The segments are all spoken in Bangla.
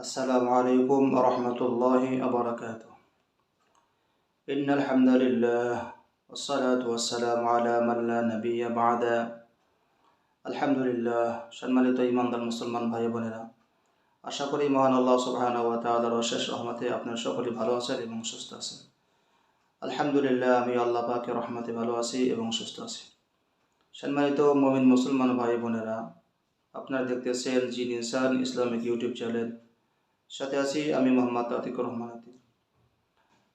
السلام عليكم ورحمة الله وبركاته إن الحمد لله والصلاة والسلام على من لا نبي بعد আলহামদুলিল্লাহ সম্মানিত ইমানদার মুসলমান ভাই বোনেরা আশা করি মহান আল্লাহ সুবহান ওয়া তাআলার অশেষ রহমতে আপনারা সকলেই ভালো আছেন এবং সুস্থ আছেন আলহামদুলিল্লাহ আমি আল্লাহ পাকের রহমতে ভালো আছি এবং সুস্থ আছি সম্মানিত মমিন মুসলমান ভাই বোনেরা আপনারা দেখতেছেন জিন ইনসান ইসলামিক ইউটিউব চ্যানেল সাথে আছি আমি মোহাম্মদ আতিকুর রহমান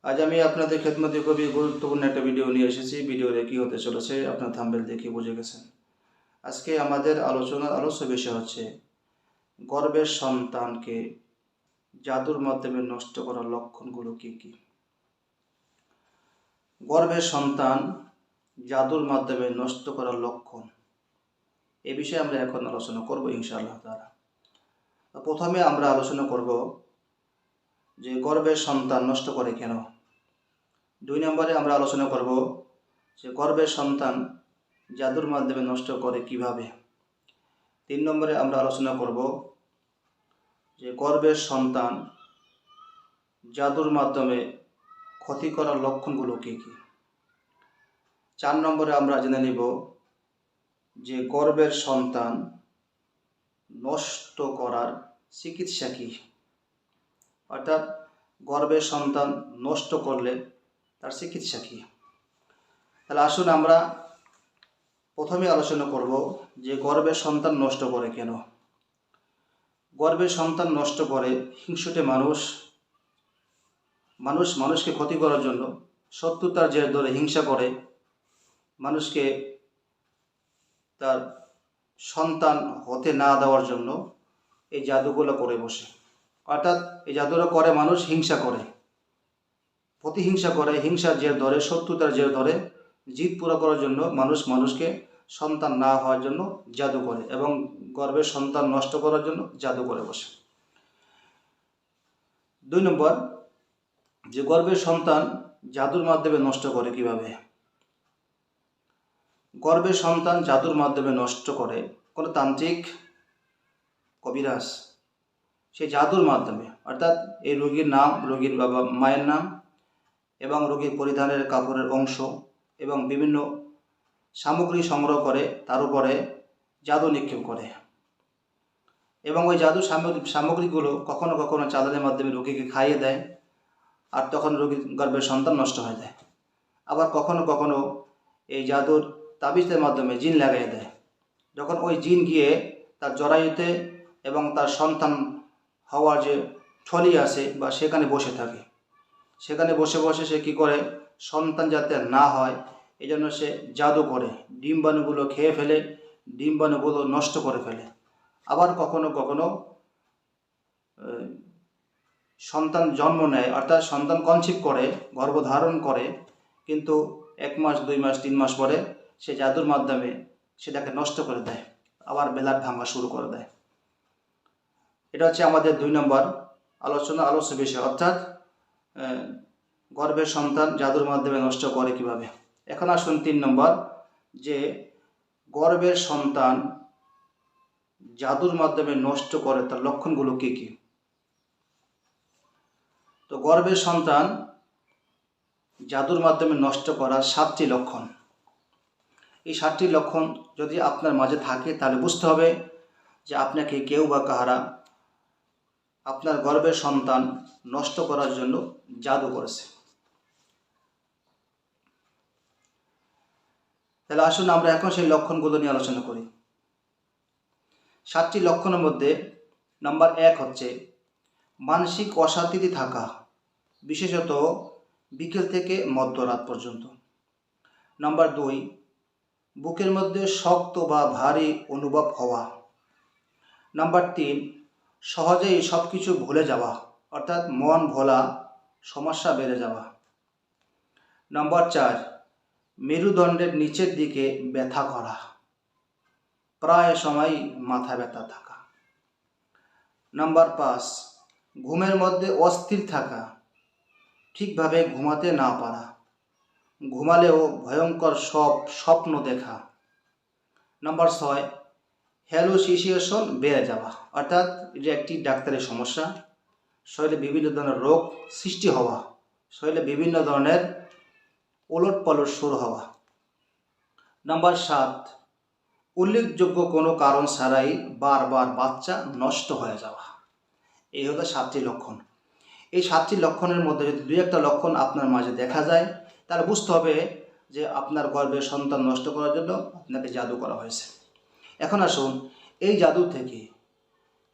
আজ আমি আপনাদের খেদমতে খুবই গুরুত্বপূর্ণ একটা ভিডিও নিয়ে এসেছি। ভিডিওতে কী হতে চলেছে, আপনার থাম্বেল দেখে বুঝে গেছেন? আজকে আমাদের আলোচনার আলোচ্য বিষয় হচ্ছে গর্বের সন্তানকে জাদুর মাধ্যমে নষ্ট করার লক্ষণগুলো কি কি? গর্বের সন্তান জাদুর মাধ্যমে নষ্ট করার লক্ষণ, এ বিষয়ে আমরা এখন আলোচনা করব ইনশাআল্লাহ তাআলা। প্রথমে আমরা আলোচনা করব যে গর্বের সন্তান নষ্ট করে কেন? দুই নম্বরে আমরা আলোচনা করব যে গর্বের সন্তান জাদুর মাধ্যমে নষ্ট করে কীভাবে? তিন নম্বরে আমরা আলোচনা করব যে গর্বের সন্তান জাদুর মাধ্যমে ক্ষতি করার লক্ষণগুলো কী কী? চার নম্বরে আমরা জেনে নিব যে গর্বের সন্তান নষ্ট করার চিকিৎসা কী? অর্থাৎ গর্বের সন্তান নষ্ট করলে তার চিকিৎসা কী? তাহলে আসুন আমরা প্রথমে আলোচনা করব যে গর্বের সন্তান নষ্ট করে কেন? গর্বের সন্তান নষ্ট করে হিংসুটে মানুষ মানুষ মানুষকে ক্ষতি করার জন্য শত্রুতার জের ধরে হিংসা করে, মানুষকে তার সন্তান হতে না দেওয়ার জন্য এই জাদুগুলো করে বসে। অর্থাৎ এই জাদুগুলো করে মানুষ হিংসা করে। প্রতিহিংসা করে, হিংসার জের ধরে, শত্রুতার জের ধরে, জিদ পুরো করার জন্য মানুষ মানুষকে সন্তান না হওয়ার জন্য জাদু করে এবং গর্ভের সন্তান নষ্ট করার জন্য জাদু করে বসে। দুই নম্বর, যে গর্বের সন্তান জাদুর মাধ্যমে নষ্ট করে কীভাবে? গর্বের সন্তান জাদুর মাধ্যমে নষ্ট করে কোনো তান্ত্রিক কবিরাজ। সে জাদুর মাধ্যমে, অর্থাৎ এই রোগীর নাম, রোগীর বাবা মায়ের নাম এবং রোগীর পরিধানের কাপড়ের অংশ এবং বিভিন্ন সামগ্রী সংগ্রহ করে, তার উপরে জাদু নিক্ষেপ করে। এবং ওই জাদু সামগ্রীগুলো কখনো কখনো চাঁদানের মাধ্যমে রোগীকে খাইয়ে দেয় আর তখন রোগীর গর্ভের সন্তান নষ্ট হয়ে যায়। আবার কখনো কখনো এই জাদুর তাবিজের মাধ্যমে জিন লাগাই দেয়। যখন ওই জিন গিয়ে তার জরায়ুতে এবং তার সন্তান হওয়ার যে থলি আছে বা সেখানে বসে থাকে। সেখানে বসে বসে সে কী করে? সন্তান যাতে না হয় এই জন্য সে জাদু করে। ডিম্বাণুগুলো খেয়ে ফেলে, ডিম্বাণুগুলো নষ্ট করে ফেলে। আবার কখনো কখনো সন্তান জন্ম নেয়, অর্থাৎ সন্তান কনসিভ করে, গর্ভধারণ করে, কিন্তু এক মাস, দুই মাস, তিন মাস পরে সে জাদুর মাধ্যমে সেটাকে নষ্ট করে দেয়। আবার বেলার ভাঙা শুরু করে দেয়। এটা হচ্ছে আমাদের দুই নম্বর আলোচনা, আলোচ্য বিষয়। অর্থাৎ গর্ভের সন্তান জাদুর মাধ্যমে নষ্ট করে কীভাবে? এখন আসুন তিন নম্বর, যে গর্ভের সন্তান জাদুর মাধ্যমে নষ্ট করে, তার লক্ষণগুলো কি কি? তো গর্ভের সন্তান জাদুর মাধ্যমে নষ্ট করার সাতটি লক্ষণ। এই সাতটি লক্ষণ যদি আপনার মাঝে থাকে, তাহলে বুঝতে হবে যে আপনাকে কেউ বা কাহারা আপনার গর্ভের সন্তান নষ্ট করার জন্য জাদু করেছে। তাহলে আসুন আমরা এখন সেই লক্ষণগুলো নিয়ে আলোচনা করি। সাতটি লক্ষণের মধ্যে নাম্বার এক হচ্ছে মানসিক অশান্তিতে থাকা, বিশেষত বিকেল থেকে মধ্যরাত পর্যন্ত। নাম্বার দুই, বুকের মধ্যে শক্ত বা ভারী অনুভব হওয়া। নাম্বার তিন সহজেই সব কিছু ভুলে যাওয়া, অর্থাৎ মন ভোলা, সমস্যা বেড়ে যাওয়া। নাম্বার চার, মেরুদণ্ডের নিচের দিকে ব্যথা করা। প্রায় সময় মাথা ব্যথা থাকা। নাম্বার পাঁচ, ঘুমের মধ্যে অস্থির থাকা। ঠিকভাবে ঘুমাতে না পারা। ঘুমালেও ভয়ঙ্কর সব স্বপ্ন দেখা। নাম্বার ছয় হ্যালোসিসিয়েশন বেড়ে যাওয়া অর্থাৎ এটা একটি ডাক্তারের সমস্যা, শরীরে বিভিন্ন ধরনের রোগ সৃষ্টি হওয়া, শরীরে বিভিন্ন ধরনের ওলট পালট শুরু হওয়া। নাম্বার সাত, উল্লেখযোগ্য কোনো কারণ ছাড়াই বারবার বাচ্চা নষ্ট হয়ে যাওয়া। এই হলো সাতটি লক্ষণ। এই সাতটি লক্ষণের মধ্যে যদি দুই একটা লক্ষণ আপনার মাঝে দেখা যায়, তাহলে বুঝতে হবে যে আপনার গর্ভের সন্তান নষ্ট করার জন্য আপনাকে জাদু করা হয়েছে। এখন আসুন, এই জাদু থেকে,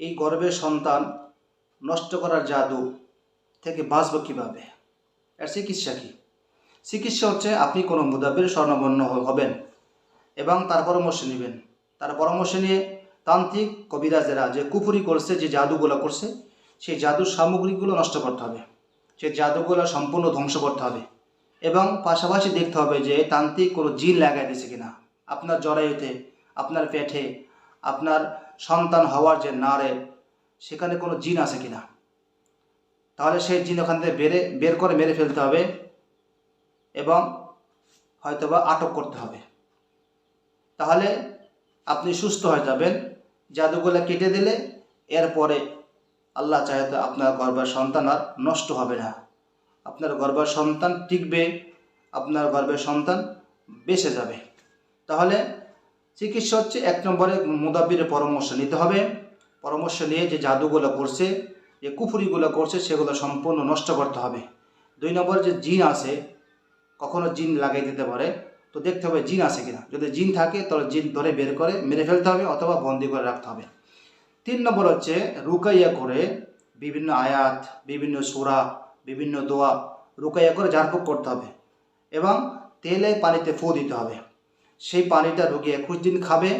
এই গর্ভের সন্তান নষ্ট করার জাদু থেকে বাঁচব কীভাবে? এর চিকিৎসা কী? চিকিৎসা হচ্ছে আপনি কোনো মুদাবির স্বর্ণবর্ণ হবেন এবং তার পরামর্শ নেবেন। তার পরামর্শ নিয়ে তান্ত্রিক কবিরাজেরা যে কুফুরি করছে, যে জাদুগুলো করছে, সেই জাদুর সামগ্রীগুলো নষ্ট করতে হবে। সেই জাদুগুলো সম্পূর্ণ ধ্বংস করতে হবে এবং পাশাপাশি দেখতে হবে যে তান্ত্রিক কোনো জিন লাগাই দিয়েছে কিনা। আপনার জরায়ুতে আপনার পেটে আপনার সন্তান হওয়ার যে নারে, সেখানে কোনো জিন আছে কিনা? তাহলে সেই জিন ওখান থেকে বেরে, বের করে মেরে ফেলতে হবে এবং হয়তোবা আটক করতে হবে। তাহলে আপনি সুস্থ হয়ে যাবেন, জাদুগুলো কেটে দিলে এরপরে আল্লাহ চাহে তো আপনার গর্বের সন্তান আর নষ্ট হবে না। আপনার গর্বের সন্তান টিকবে, আপনার গর্বের সন্তান বেঁচে যাবে। তাহলে চিকিৎসা হচ্ছে এক নম্বরে মুদাব্বিরের পরামর্শ নিতে হবে। পরামর্শ নিয়ে যে জাদুগুলো করছে, যে কুফুরিগুলো করছে, সেগুলো সম্পূর্ণ নষ্ট করতে হবে। দুই নম্বরে যে জিন আছে, কখনো জিন লাগাই দিতে পারে। তো দেখতে হবে জিন আছে কিনা। যদি জিন থাকে, তাহলে জিন ধরে বের করে মেরে ফেলতে হবে অথবা বন্দি করে রাখতে হবে। তিন নম্বর হচ্ছে রুকাইয়া করে বিভিন্ন আয়াত, বিভিন্ন সুরা, বিভিন্ন দোয়া রুকাইয়া করে ঝাড়ফুঁক করতে হবে এবং তেলে পানিতে ফু দিতে হবে। সেই পানিটা রুগী একুশ দিন খাবে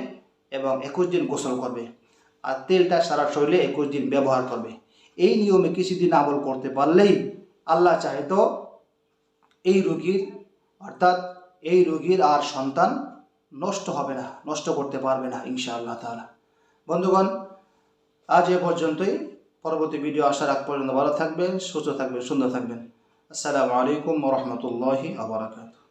এবং একুশ দিন গোসল করবে। আর তেলটা সারা শরীরে একুশ দিন ব্যবহার করবে। এই নিয়মে কিছুদিন আমল করতে পারলেই আল্লাহ চাহে তো এই রোগীর, অর্থাৎ এই রোগীর আর সন্তান নষ্ট হবে না, নষ্ট করতে পারবে না ইনশাআল্লাহ তাআলা। বন্ধুগণ, আজ এ পর্যন্তই। পরবর্তী ভিডিও আসার আগ পর্যন্ত ভালো থাকবেন, সুস্থ থাকবেন, সুন্দর থাকবেন। আসসালামু আলাইকুম রহমতুল্লাহি আবরাকাত